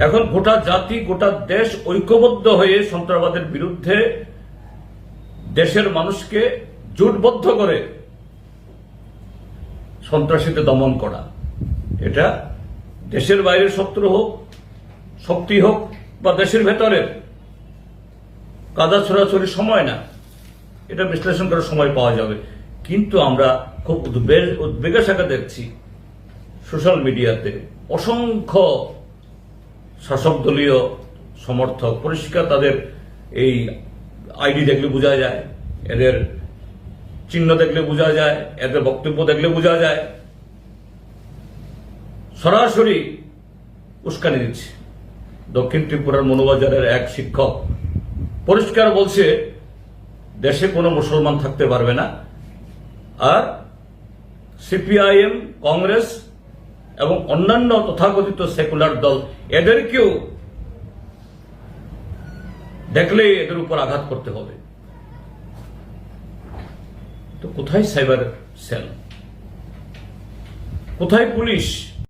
এখন গোটা জাতি, গোটা দেশ ঐক্যবদ্ধ হয়ে সন্ত্রাসবাদের বিরুদ্ধে দেশের মানুষকে জোটবদ্ধ করে সন্ত্রাসীতে দমন করা। এটা দেশের বাইরের শত্রু হোক, শক্তি হোক বা দেশের ভেতরের কাদা ছোড়াছড়ি সময় না। এটা বিশ্লেষণ করার সময় পাওয়া যাবে। কিন্তু আমরা খুব উদ্বেগ, উদ্বেগের সাথে দেখছি সোশ্যাল মিডিয়াতে অসংখ্য শাসক দলীয় সমর্থক পরিষ্কার তাদের এই আইডি দেখলে বোঝা যায়, এদের চিহ্ন দেখলে বোঝা যায়, এদের বক্তব্য দেখলে বোঝা যায়। সরাসরি উস্কানি দিচ্ছে। দক্ষিণ ত্রিপুরার মনোবাজারের এক শিক্ষক পরিষ্কার বলছে, দেশে কোনো মুসলমান থাকতে পারবে না। আর সিপিআইএম, কংগ্রেস এবং অন্যান্য তথাকথিত সেকুলার দল এদেরকেও দেখলে এদের উপর আঘাত করতে হবে। তো কোথায় সাইবার সেল কোথায় পুলিশ?